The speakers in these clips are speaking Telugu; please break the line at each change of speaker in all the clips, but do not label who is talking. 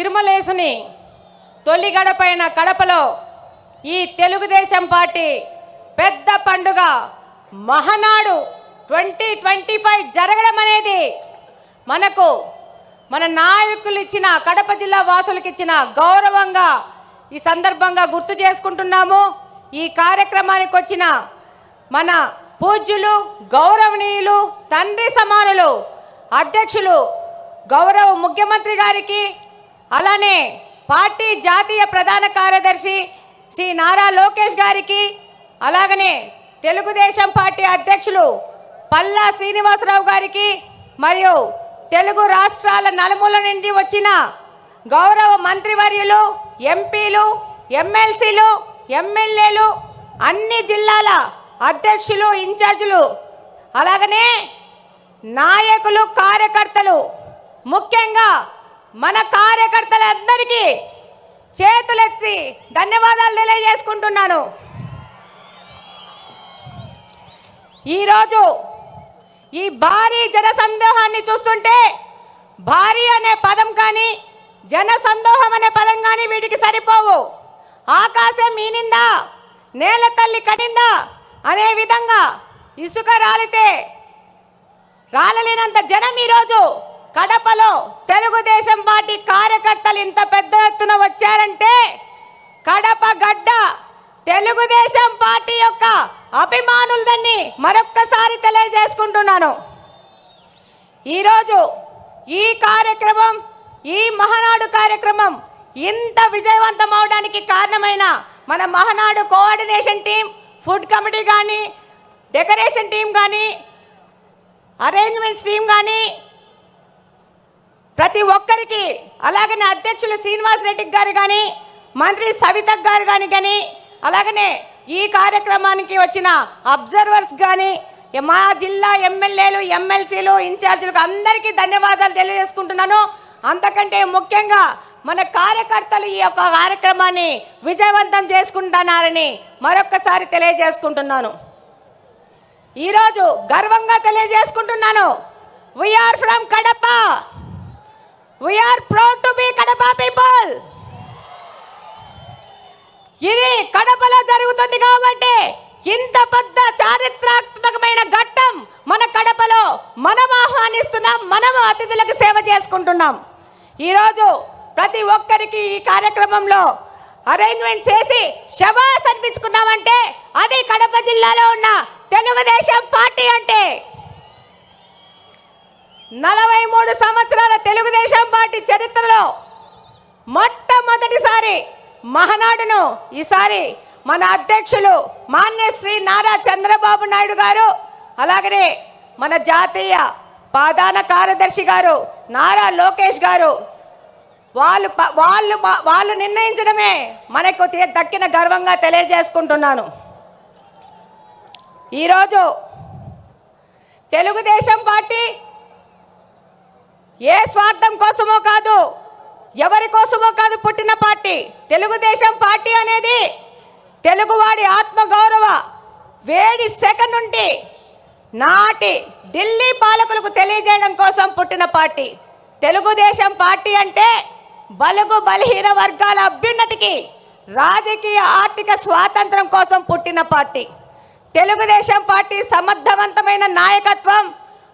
తిరుమలేసుని తొలిగడపైన కడపలో ఈ తెలుగుదేశం పార్టీ పెద్ద పండుగ మహనాడు ట్వంటీ ట్వంటీ ఫైవ్ జరగడం అనేది మనకు మన నాయకులు ఇచ్చిన కడప జిల్లా వాసులకు ఇచ్చిన గౌరవంగా ఈ సందర్భంగా గుర్తు చేసుకుంటున్నాము. ఈ కార్యక్రమానికి వచ్చిన మన పూజ్యులు గౌరవనీయులు తండ్రి సమానులు అధ్యక్షులు గౌరవ ముఖ్యమంత్రి గారికి అలానే పార్టీ జాతీయ ప్రధాన కార్యదర్శి శ్రీ నారా లోకేష్ గారికి అలాగనే తెలుగుదేశం పార్టీ అధ్యక్షులు పల్లా శ్రీనివాసరావు గారికి మరియు తెలుగు రాష్ట్రాల నలుమూల నుండి వచ్చిన గౌరవ మంత్రివర్యులు ఎంపీలు ఎమ్మెల్సీలు ఎమ్మెల్యేలు అన్ని జిల్లాల అధ్యక్షులు ఇన్ఛార్జులు అలాగనే నాయకులు కార్యకర్తలు ముఖ్యంగా మన కార్యకర్తలందరికీ చేతులెత్తి ధన్యవాదాలు తెలియజేసుకుంటున్నాను. ఈరోజు ఈ భారీ జన సందోహాన్ని చూస్తుంటే భారీ అనే పదం కానీ జన సందోహం అనే పదం కానీ వీటికి సరిపోవు. ఆకాశం మీనిందా నేల తల్లి కనిందా? అనే విధంగా ఇసుక రాలితే రాలలేనంత జనం ఈరోజు కడపలో తెలుగుదేశం పార్టీ కార్యకర్తలు ఇంత పెద్ద ఎత్తున వచ్చారంటే కడప గడ్డ తెలుగుదేశం పార్టీ యొక్క అభిమానులదని మరొక్కసారి తెలియజేసుకుంటున్నాను. ఈరోజు ఈ కార్యక్రమం ఈ మహనాడు కార్యక్రమం ఇంత విజయవంతం అవడానికి కారణమైన మన Mahanadu coordination team food committee కానీ డెకరేషన్ టీం కానీ అరేంజ్మెంట్స్ టీం కానీ ప్రతి ఒక్కరికి అలాగనే అధ్యక్షులు శ్రీనివాస్ రెడ్డి గారు కానీ మంత్రి సవిత గారు కానీ కానీ అలాగనే ఈ కార్యక్రమానికి వచ్చిన అబ్జర్వర్స్ కానీ మా జిల్లా ఎమ్మెల్యేలు ఎమ్మెల్సీలు ఇన్ఛార్జీలకు అందరికీ ధన్యవాదాలు తెలియజేసుకుంటున్నాను. అంతకంటే ముఖ్యంగా మన కార్యకర్తలు ఈ యొక్క కార్యక్రమాన్ని విజయవంతం చేసుకుంటున్నారని మరొక్కసారి తెలియజేసుకుంటున్నాను. ఈరోజు గర్వంగా తెలియజేసుకుంటున్నాను. We are from Kadapa we are proud to be Kadapa people ఇది కడపలో జరుగుతుంది కాబట్టి ఇంత పెద్ద చారిత్రాత్మకమైన ఘట్టం మన కడపలో మనం ఆహ్వానిస్తున్నాం మనం అతిథులకు సేవ చేసుకుంటున్నాం. ఈరోజు ప్రతి ఒక్కరికి ఈ కార్యక్రమంలో అరేంజ్మెంట్ చేసి శబాస్ అనిపించుకున్నామంటే అది కడప జిల్లాలో ఉన్న తెలుగుదేశం పార్టీ అంటే నలభై మూడు సంవత్సరాల తెలుగుదేశం పార్టీ చరిత్రలో మొట్టమొదటిసారి మహనాడును ఈసారి మన అధ్యక్షులు మాన్య శ్రీ నారా చంద్రబాబు నాయుడు గారు అలాగనే మన జాతీయ ప్రధాన కార్యదర్శి గారు నారా లోకేష్ గారు వాళ్ళు ప- వాళ్ళు వాళ్ళు నిర్ణయించడమే మనకు దక్కిన గర్వంగా తెలియజేసుకుంటున్నాను. ఈరోజు తెలుగుదేశం పార్టీ ఏ స్వార్థం కోసమో కాదు ఎవరి కోసమో కాదు పుట్టిన పార్టీ. తెలుగుదేశం పార్టీ అనేది తెలుగువాడి ఆత్మగౌరవ వేడి సెకండ్ నుండి నాటి ఢిల్లీ పాలకులకు తెలియజేయడం కోసం పుట్టిన పార్టీ. తెలుగుదేశం పార్టీ అంటే బలుగు బలహీన వర్గాల అభ్యున్నతికి రాజకీయ ఆర్థిక స్వాతంత్రం కోసం పుట్టిన పార్టీ. తెలుగుదేశం పార్టీ సమర్థవంతమైన నాయకత్వం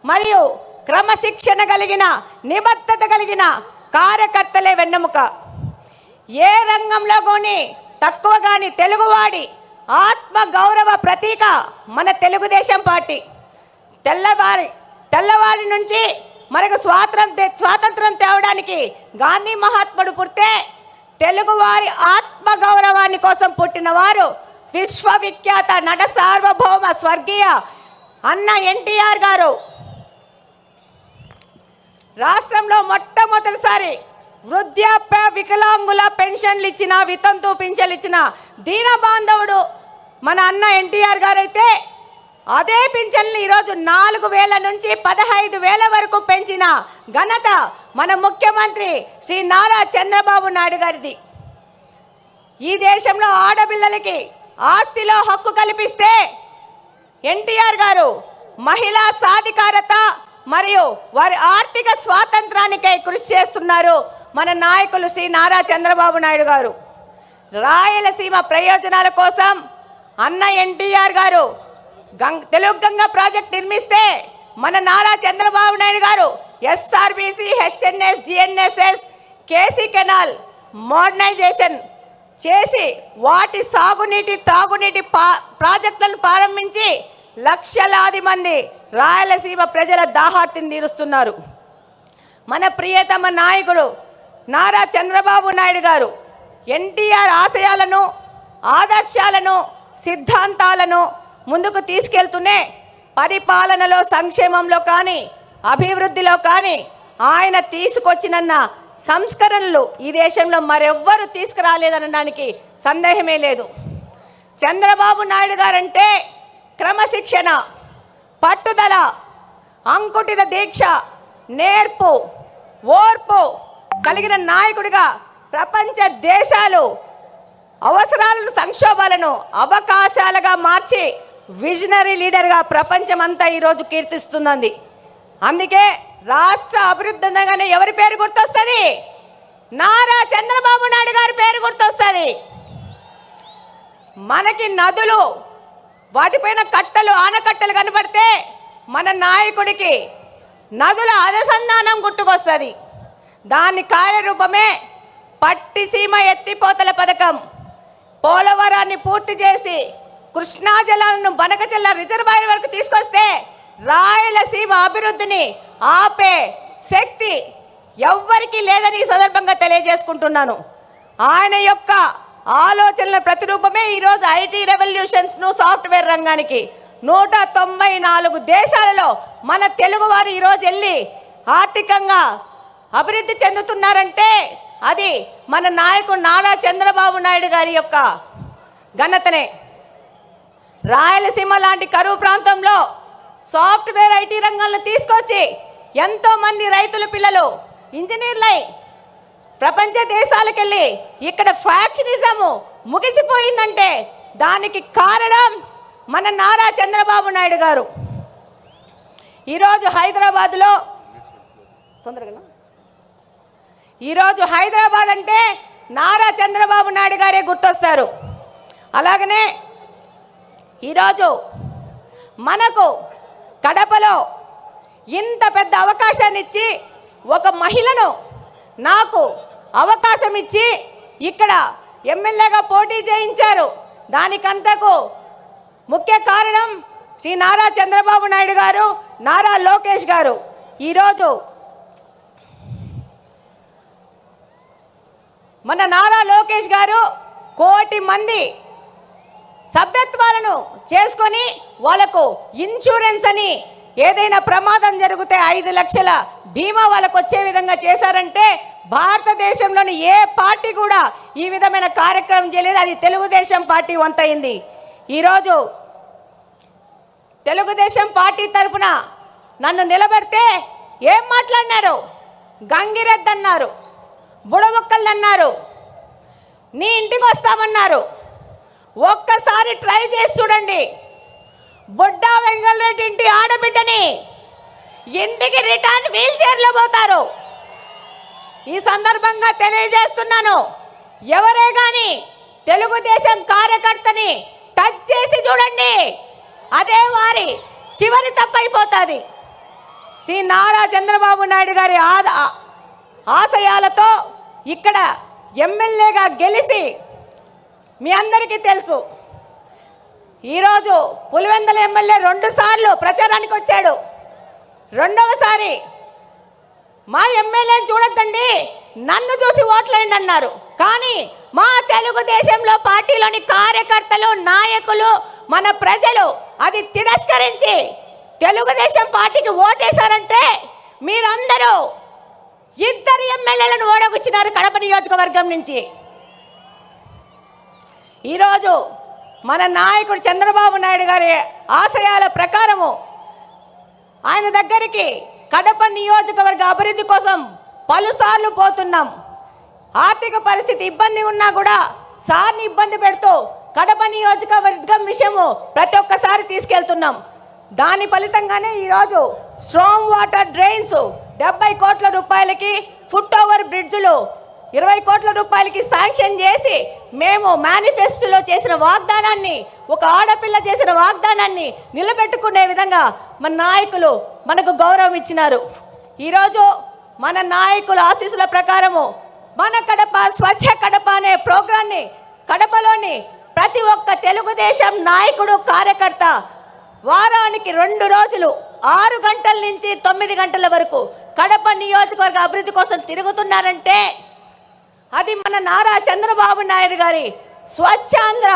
మరియు క్రమశిక్షణ కలిగిన నిబద్ధత కలిగిన కార్యకర్తలే వెన్నెముక. ఏ రంగంలో కానీ తక్కువ కానీ తెలుగువాడి ఆత్మ గౌరవ ప్రతీక మన తెలుగుదేశం పార్టీ. తెల్లవారి తెల్లవారి నుంచి మనకు స్వాతంత్రం స్వాతంత్రం తేవడానికి గాంధీ మహాత్ముడు పుడితే తెలుగువారి ఆత్మ గౌరవాన్ని కోసం పుట్టిన వారు విశ్వవిఖ్యాత నట సార్వభౌమ స్వర్గీయ అన్న ఎన్టీఆర్ గారు. రాష్ట్రంలో మొట్టమొదటిసారి వృద్ధాప్య వికలాంగుల పెన్షన్లు ఇచ్చిన వితంతు పింఛన్లు ఇచ్చిన దీన బాంధవుడు మన అన్న ఎన్టీఆర్ గారైతే అదే పింఛన్లు ఈరోజు నాలుగు వేల నుంచి పదహైదు వేల వరకు పెంచిన ఘనత మన ముఖ్యమంత్రి శ్రీ నారా చంద్రబాబు నాయుడు గారిది. ఈ దేశంలో ఆడపిల్లలకి ఆస్తిలో హక్కు కల్పిస్తే ఎన్టీఆర్ గారు మహిళా సాధికారత మరియు వారి ఆర్థిక స్వాతంత్రానికై కృషి చేస్తున్నారు మన నాయకులు శ్రీ నారా చంద్రబాబు నాయుడు గారు. రాయలసీమ ప్రయోజనాల కోసం అన్న ఎన్టీఆర్ గారు గంగ తెలుగు గంగ ప్రాజెక్ట్ నిర్మిస్తే మన Nara Chandrababu Naidu garu SRBC HNS GNSS KC canal modernisation చేసి వాటి సాగునీటి తాగునీటి పా ప్రాజెక్టులను ప్రారంభించి లక్షలాది మంది రాయలసీమ ప్రజల దాహార్తిని తీరుస్తున్నారు. మన ప్రియతమ నాయకుడు నారా చంద్రబాబు నాయుడు గారు ఎన్టీఆర్ ఆశయాలను ఆదర్శాలను సిద్ధాంతాలను ముందుకు తీసుకెళ్తూనే పరిపాలనలో సంక్షేమంలో కానీ అభివృద్ధిలో కానీ ఆయన తీసుకొచ్చినన్న సంస్కరణలు ఈ దేశంలో మరెవ్వరూ తీసుకురాలేదనడానికి సందేహమే లేదు. చంద్రబాబు నాయుడు గారంటే క్రమశిక్షణ పట్టుదల అంకుటిత దీక్ష నేర్పు ఓర్పు కలిగిన నాయకుడిగా ప్రపంచ దేశాలు అవసరాలను సంక్షోభాలను అవకాశాలుగా మార్చి విజనరీ లీడర్గా ప్రపంచమంతా ఈరోజు కీర్తిస్తుందండి. అందుకే రాష్ట్ర అభివృద్ధి అనగానే ఎవరి పేరు గుర్తొస్తుంది? నారా చంద్రబాబు నాయుడు గారి పేరు గుర్తొస్తుంది. మనకి నదులు వాటిపైన కట్టలు ఆనకట్టలు కనబడితే మన నాయకుడికి నదుల అనుసంధానం గుర్తుకొస్తుంది. దాని కార్యరూపమే పట్టిసీమ ఎత్తిపోతల పథకం. పోలవరాన్ని పూర్తి చేసి కృష్ణా జలాలను బనకజల్ల రిజర్వాయర్ వరకు తీసుకొస్తే రాయలసీమ అభివృద్ధిని ఆపే శక్తి ఎవ్వరికీ లేదని ఈ సందర్భంగా తెలియజేసుకుంటున్నాను. ఆయన యొక్క ఆలోచనల ప్రతిరూపమే ఈరోజు ఐటీ రెవల్యూషన్స్ను సాఫ్ట్వేర్ రంగానికి. నూట తొంభై నాలుగు దేశాలలో మన తెలుగువారు ఈరోజు వెళ్ళి ఆర్థికంగా అభివృద్ధి చెందుతున్నారంటే అది మన నాయకుడు నారా చంద్రబాబు నాయుడు గారి యొక్క ఘనతనే. రాయలసీమ లాంటి కరువు ప్రాంతంలో సాఫ్ట్వేర్ ఐటీ రంగాలను తీసుకొచ్చి ఎంతోమంది రైతుల పిల్లలు ఇంజనీర్లై ప్రపంచ దేశాలకెళ్ళి ఇక్కడ ఫ్యాక్షనిజము ముగిసిపోయిందంటే దానికి కారణం మన నారా చంద్రబాబు నాయుడు గారు. ఈరోజు హైదరాబాదులో తొందరగా ఈరోజు హైదరాబాద్ అంటే నారా చంద్రబాబు నాయుడు గారే గుర్తొస్తారు. అలాగనే ఈరోజు మనకు కడపలో ఇంత పెద్ద అవకాశాన్ని ఇచ్చి ఒక మహిళను నాకు అవకాశం ఇచ్చి ఇక్కడ ఎమ్మెల్యేగా పోటీ చేయించారు. దానికంతకు ముఖ్య కారణం శ్రీ నారా చంద్రబాబు నాయుడు గారు నారా లోకేష్ గారు. ఈరోజు మన నారా లోకేష్ గారు కోటి మంది సభ్యత్వాలను చేసుకొని వాళ్ళకు ఇన్సూరెన్స్ అని ఏదైనా ప్రమాదం జరిగితే ఐదు లక్షల బీమా వాళ్ళకు వచ్చే విధంగా చేశారంటే భారతదేశంలోని ఏ పార్టీ కూడా ఈ విధమైన కార్యక్రమం చేయలేదు. అది తెలుగుదేశం పార్టీ వంతైంది. ఈరోజు తెలుగుదేశం పార్టీ తరపున నన్ను నిలబెడితే ఏం మాట్లాడినారు? గంగిరెద్దు అన్నారు బుడబొక్కలు అన్నారు నీ ఇంటికి వస్తామన్నారు. ఒక్కసారి ట్రై చేసి చూడండి. బుడ్డా వెంగళరెడ్డి ఇంటి ఆడబిడ్డని ఇంటికి రిటర్న్ వీల్ చైర్లో పోతారు. ఈ సందర్భంగా తెలియజేస్తున్నాను ఎవరే కానీ తెలుగుదేశం కార్యకర్తని టచ్ చేసి చూడండి అదే వారి చివరి తప్పైపోతుంది. శ్రీ నారా చంద్రబాబు నాయుడు గారి ఆద ఆశయాలతో ఇక్కడ ఎమ్మెల్యేగా గెలిచి మీ అందరికీ తెలుసు. ఈరోజు పులివెందల ఎమ్మెల్యే రెండు సార్లు ప్రచారానికి వచ్చాడు. రెండవసారి మా ఎమ్మెల్యేని చూడొద్దండి నన్ను చూసి ఓట్లేయండి అన్నారు. కానీ మా తెలుగుదేశంలో పార్టీలోని కార్యకర్తలు నాయకులు మన ప్రజలు అది తిరస్కరించి తెలుగుదేశం పార్టీకి ఓటేశారంటే మీరందరూ ఇద్దరు ఎమ్మెల్యేలను ఓడగొచ్చినారు కడప నియోజకవర్గం నుంచి. ఈరోజు మన నాయకుడు చంద్రబాబు నాయుడు గారి ఆశయాల ప్రకారము ఆయన దగ్గరికి కడప నియోజకవర్గ అభివృద్ధి కోసం పలుసార్లు పోతున్నాం. ఆర్థిక పరిస్థితి ఇబ్బంది ఉన్నా కూడా సార్ని ఇబ్బంది పెడుతూ కడప నియోజకవర్గం విషయము ప్రతి ఒక్కసారి తీసుకెళ్తున్నాం. దాని ఫలితంగానే ఈరోజు స్ట్రాంగ్ వాటర్ డ్రైన్స్ డెబ్బై కోట్ల రూపాయలకి ఫుట్ ఓవర్ బ్రిడ్జ్లు ఇరవై కోట్ల రూపాయలకి శాంక్షన్ చేసి మేము మేనిఫెస్టోలో చేసిన వాగ్దానాన్ని ఒక ఆడపిల్ల చేసిన వాగ్దానాన్ని నిలబెట్టుకునే విధంగా మన నాయకులు మనకు గౌరవం ఇచ్చినారు. ఈరోజు మన నాయకుల ఆశీస్సుల ప్రకారము మన కడప స్వచ్ఛ కడప అనే ప్రోగ్రాన్ని కడపలోని ప్రతి ఒక్క తెలుగుదేశం నాయకుడు కార్యకర్త వారానికి రెండు రోజులు ఆరు గంటల నుంచి తొమ్మిది గంటల వరకు కడప నియోజకవర్గ అభివృద్ధి కోసం తిరుగుతున్నారంటే అది మన నారా చంద్రబాబు నాయుడు గారి స్వచ్ఛాంధ్ర